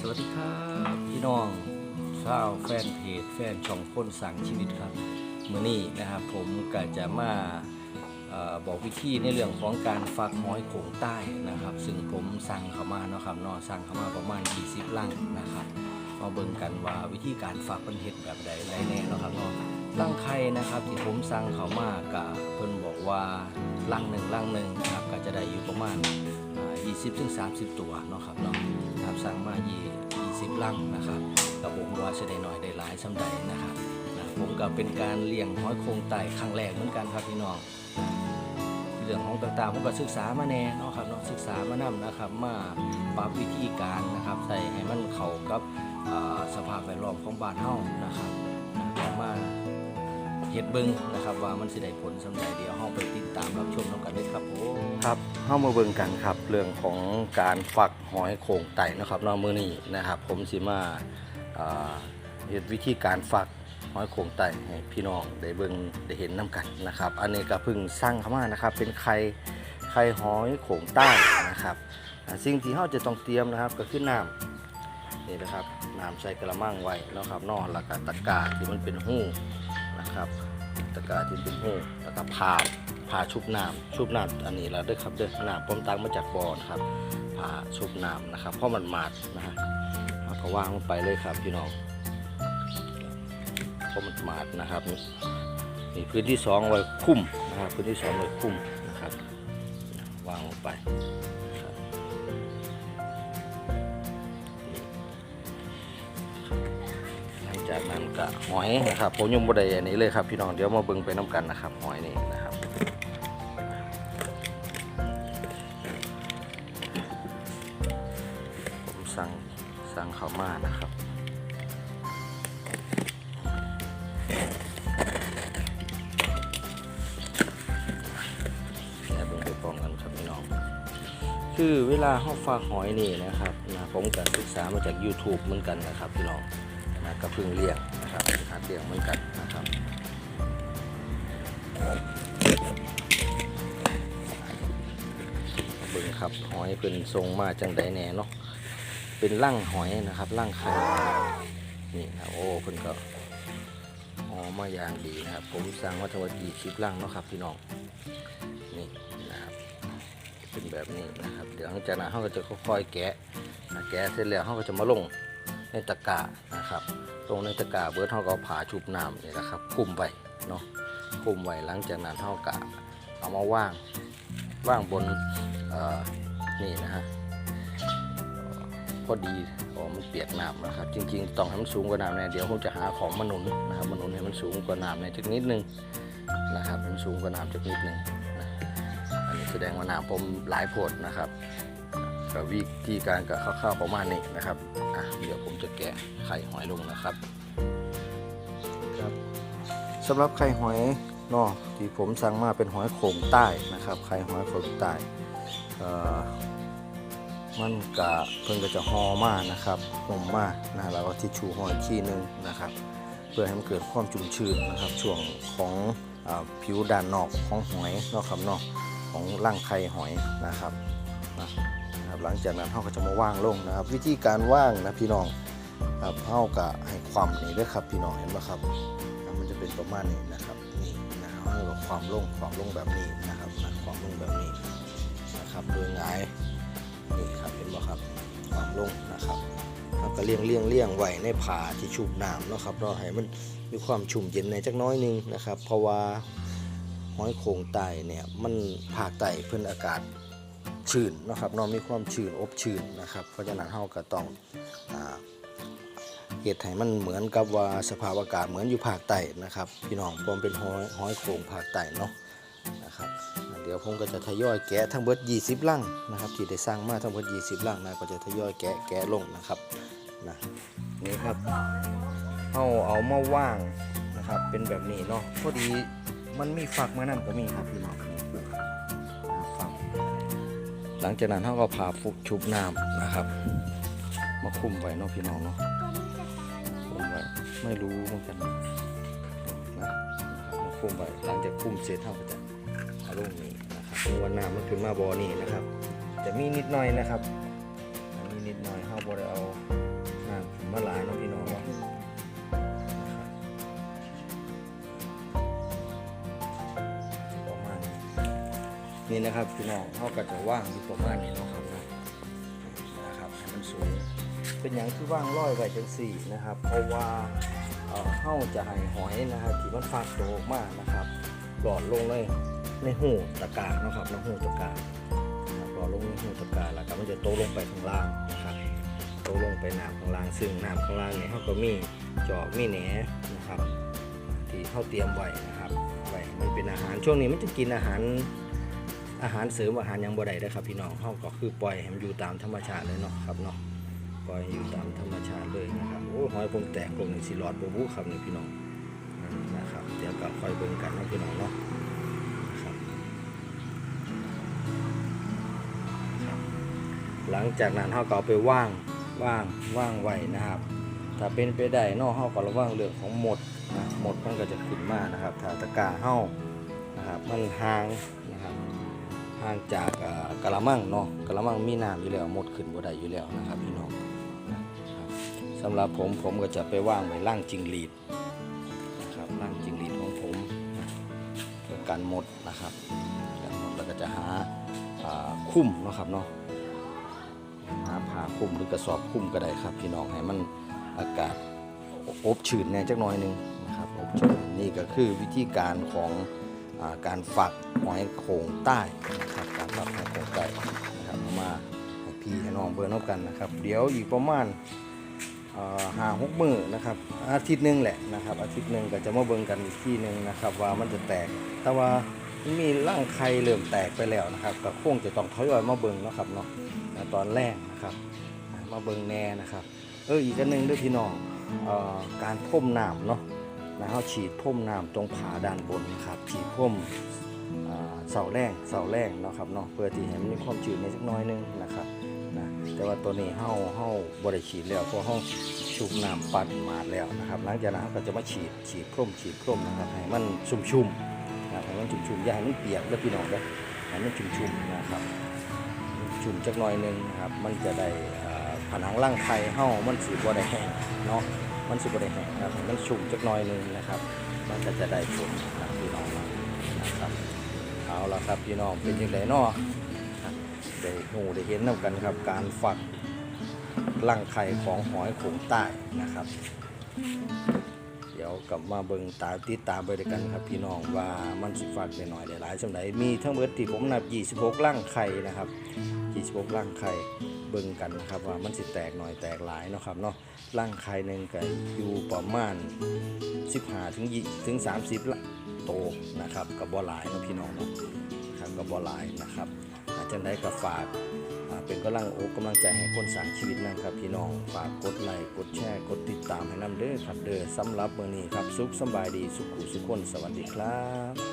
สวัสดีครับพี่น้องชาวแฟนเพจแฟนช่องคนสั่งชีวิตครับเมื่อนี้นะครับผมก็จะมาอบอกวิธีในเรื่องของการฟักหอยโขงใต้นะครับ ซึ่งผมสั่งเข้ามาเนาะครับเนาะสั่งเข้ามาประมาณ 20 ลังนะครับมาเบิ่งกันว่าวิธีการฟักเป็นเห็ดแบบใดไรแน่เนาะครับเนาะลังไข่นะครับที่ผมสั่งเข้ามากับเพิ่นบอกว่าลังหนึ่งลังหนึ่งนะครับก็จะได้อยู่ประมาณ 20ถึง30ตัวเนาะครับเนาะครับสั่งมา20ลังนะครับกับผมว่าจะได้น้อยได้หลายสำใดนะครับนะผมก็เป็นการเลี้ยงหอยโครงไต่ครั้งแรกเหมือนกันครับพี่น้องเรื่องของต่างๆผมก็ศึกษามาแน่เนาะครับเนาะศึกษามานำนะครับ มาปรับวิธีการนะครับใส่ให้มันเข้ากับสภาพแวดล้อมของบ้านเฮานะครับมา เฮ็ดเบิ่งนะครับว่ามันสิได้ผลสำใดเดี๋ยวเฮาไปติดตามรับชมนํกันเลยครับผมครับเข้ามาเบิ่งกันครับเรื่องของการฝักหอยโข่งไต่นะครับเนอกมือนี้นะครับผมสิมาเอ่อเห็นวิธีการฝักหอยโข่งไต่ให้พี่น้องได้เบิ่งได้เห็นน้กันนะครับ อันนี้ก็เพิ่งสร้างเข้ามานะครับ เป็นไข่ไข่หอยโข่งใต้นะครับอ่าสิ่งที่เราจะต้องเตรียมนะครับก็คือน้ำ นี่นะครับน้ำใส่กระมังไว้เนาะครับนอกแล้วก็ตะกร้าที่มันเป็นหูนะ ครับตะกร้าที่เป็นหูแล้วก็พาดผ่าชุบน้ำชุบน้ำอันนี้แล้วเด้อครับเด้อน้ำผมตังมาจากบ่อนะครับผ่าชุบน้ำนะครับเพราะมันหมาดนะฮะก็วางลงไปเลยครับพี่น้องเพราะมันหมาดนะครับนี่นี่พื้นที่สองไว้คุ้มนะครับพื้นที่สองไว้คุ้มนะครับวางลงไป กับหอยนะครับผมยังบ่ได้อันนี้เลยครับพี่น้องเดี๋ยวมาเบิ่งไปน้ำกันนะครับหอยนี่นะครับผมสั่งสั่งเขาวมานะครับแค่เบิ่งไปพร้อมกันครับพี่น้องคือเวลาห้องฝากหอยนี่นะครับนะผมก็ศึกษามาจาก YouTube เหมือนกันนะครับพี่น้องนะก็เพิ่งเลี้ยง เลี้ยงเหมือนกันนะครับเบิ่งครับหอยเป็นทรงมาจังใดแน่เนาะเป็นร่างหอยนะครับร่างไข่นี่นะโอ้เพิ่นก็หอมมาอย่างดีนะครับ ผมสั่งวัตถุดิบชิปร่างเนาะครับพี่น้องนี่นะครับเป็นแบบนี้นะครับ เดี๋ยวหลังจากนั้นเขาก็จะค่อยๆแกะนะแกะเสร็จแล้วเขาก็จะมาลงในตะกร้านะครับ ลงในตะกร้าเบิร์ดเขาก็เอาผ่าชุบน้ำนี่แหละครับ คุมไว้เนาะคุมไว้หลังจากนั้นเขาก็เอามาว่างว่างบนเออนี่นะฮะพอดีอ๋อมันเปียกน้ำนะครับ จริงๆต้องให้มันสูงกว่าน้ำเนี่ยเดี๋ยวผมจะหาของมาหนุนนะครับมาหนุนให้มันสูงกว่าน้ำในจักนิดนึงนะครับมันสูงกว่าน้ำจักนิดนึงนะอันนี้แสดงว่าน้ำผมหลายโพดนะครับ กับวิธีการกับคร่าวๆประมาณนี้นะครับอะเดี๋ยวผมจะแกะไข่หอยลงนะครับครับสำหรับไข่หอยเนาะที่ผมสั่งมาเป็นหอยโข่งใต้นะครับไข่หอยโข่งใต้เอ่อมันกะเพิ่งก็จะห่อมานะครับห่มมานะแล้วก็ทิชชู่ห่ออีกทีหนึงนะครับ เพื่อให้มันเกิดความชุ่มชื้นนะครับ ช่วงของอผิวด้านนอกของหอยนาะครับนาะของร่างไข่หอยนะครับนะ นะครับหลังจากนั้นเราก็จะมาว่างลงนะครับ วิธีการว่างนะพี่น้องครับเฮากะให้ความนี่ด้วยครับพี่น้องเห็นไหมครับ มันจะเป็นประมาณนี้นะครับนี่นะเฮาก็ความลงความลงแบบนี้นะครับความลงแบบนี้นะครับโดยหงายนี่ครับเห็นบ่ครับความลงนะครับแล้วก็เลี่ยงเลี่ยงเลี่ยงไว้ในผ่าที่ชุบน้ำนะครับเนาให้มันมีความชุ่มเย็นในจักน้อยหนึงนะครับ เพราะว่าห้อยโข่งไตเนี่ยมันภาคใต้เพิ่อนอากาศ ชื้นนะครับเนาะมีความชื้นอบชื้นนะครับ เพราะฉะนั้นเฮาก็ต้องเฮ็ดให้มันเหมือนกับว่าสภาพอากาศเหมือนอยู่ภาคใต้นะครับพี่น้องผมเป็นหอยหอยโข่งภาคใต้เนาะนะครับเดี๋ยวผมก็จะทยอยแกะทั้งเบิด 20 ลังนะครับ ที่ได้สร้างมาทั้งเบิด 20 ลังนะก็จะทยอยแกะแกะลงนะครับนะนี่ครับเอาเอามาว่างนะครับเป็นแบบนี้เนาะพอดีมันมีฝักมานำก็มีครับพี่น้อง ลังจากนั้นเขาก็พาฟุกชุบน้ำนะครับ มาคุมไว้เนาะพี่น้องเนาะคุมไว้ไม่รู้เหมือนกันนะมาคุมไว้หลังจากคุมเสร็จเท่าก็จะอาลงนี้นะครับมีวันน้ำมันขึ้นมาบอนี่นะครับ จะมีนิดหน่อยนะครับมีนิดหน่อยเขาบอได้เอา นี่นะครับพี่น้องเขาก็จะว่างอยู่ประมาณนี้นะครับนะครับให้มันสูง เป็นอย่างที่ว่างร้อยไว้จังสี่นะครับ เพราะว่าเอ่อเข้าจะให้หอยนะครับที่มันฟากโตออกนะครับหลอดลงเลยในหูตะกานะครับในหูตะการหลอดลงในหูตะกร้าแล้วก็มันจะโตลงไปข้างล่างนะครับโตลงไปน้ำข้างล่างซึ่งน้ำข้างล่างเนี่ยเขาก็มีจอกมีแหนนะครับ ที่เขาเตรียมไว้นะครับไว้มันเป็นอาหารช่วงนี้มันจะกินอาหาร อาหารเสริมอาหารยังบ่ได้เด้ครับ พี่น้องเขาก็คือปล่อยให้มันอยู่ตามธรรมชาติเลยเนาะครับเนาะปล่อยอยู่ตามธรรมชาติเลยนะครับโอ้หอยผมแตกลงในสิหลอดบูบูครับนี่พี่น้องนะครับเดี๋ยวก็ค่อยเบิ่งกันนะพี่น้องเนาะหลังจากนั้นเขาก็เอาไปว่างว่างว่างไว้นะครับ ถ้าเป็นไปได้นอกเขาก็ระวังเรื่องของหมดนะหมดมันก็จะขึ้นมานะครับถ้าตะกาเฮานะครับมันห่าง ห่างจากกะละมังเนาะกะละมังมีน้ำอยู่แล้วหมดขึ้นบ่ได้อยู่แล้วนะครับพี่น้องสำหรับผมผมก็จะไปว่างไว้ล่างจิงหรีดนะครับล่างจิงหรีดของผมเพื่อกันหมดนะครับกันหมดแล้วก็จะหาคุ้มนะครับเนาะหาผ้าคลุมหรือกระสอบคลุมก็ได้ครับ พี่น้องให้มันอากาศอบชื้นแน่จักหน่อยหนึงนะครับอบชื้นนี่ก็คือวิธีการของ การฝักหอยโขงใต้นะครับการฝักหอยโขงใต้นะครับเอมาให้พี่ให้น้องเบิ่งนกันนะครับ เดี๋ยวอีกประมาณห้าหกมือนะครับอาทิตย์หนึงแหละนะครับอาทิตย์หนึ่งก็จะมาเบิ่งกันอีกที่หนึ่งนะครับ ว่ามันจะแตกแต่ว่ามีร่างไข่เริ่มแตกไปแล้วนะครับก็คงจะต้องทยอยมาเบิ่งนะครับเนาะตอนแรกนะครับมาเบิ่งแน่นะครับ เอออีกอันหนึงด้วยพี่น้องออการพ่มน้ำเนาะ นะเขาฉีดพ่มน้ำตรงผาด้านบนนะครับฉีดพ่มเสาแรงเสาแรงเนาะครับเนาะเพื่อที่ให้มันมีความชื้นในสักน้อยหนึงนะครับนะแต่ว่าตัวนี้เฮาเฮาบริฉีดแล้วเพราะเฮาชุบน้ำปัดมาดแล้วนะครับหลังจากนั้นก็จะมาฉีดฉีดพรมฉีดพรมนะครับให้มันชุ่มๆนะครับให้มันชุ่มๆอย่าให้มันเปียกแล้วพี่น้องเด้อให้มันชุ่มๆนะครับชุ่มจักหน่อยหนึงนะครับมันจะได้ผนังร่างไข่เฮามันสีบ่ได้แห้งเนาะ มันสุบได้แห้งนะครับมันชุ่มจักหน่อยหนึงนะครับ มันก็จะได้ผลนะครับพี่น้องนะครับเอาละครับพี่น้องเป็นยังไงเนาะได้หูได้เห็นนำกันครับ การฝักรังไข่ของหอยโขงใต้นะครับ เดี๋ยวกลับมาเบิ่งตาติดตามไปด้วยกันครับพี่น้องว่ามันสิฟักได้หน่อยได้หลายสำหรับมีทั้งหมดที่ผมนับ 26ร่างไข่นะครับ 26ร่างไข่ เบิ่งกันนะครับว่ามันสิแตกหน่อยแตกหลายเนาะครับเนาะร่างไข่หนึ่งก็อยู่ประมาณ 15ถึง20ถึง 30ละโตนะครับกับบ่หลายเนาะพี่น้องเนาะครับกับบ่หลายนะครับอาจจะได้กับฝากเป็นกำลังอกกำลังใจให้คนสางชีวิตนะครับพี่น้องฝากกดไลค์กดแชร์กดติดตามให้นำเด้อครับเด้อสำหรับมื้อนี้ครับสุขสบายดีสุขุสุขคนสวัสดีครับ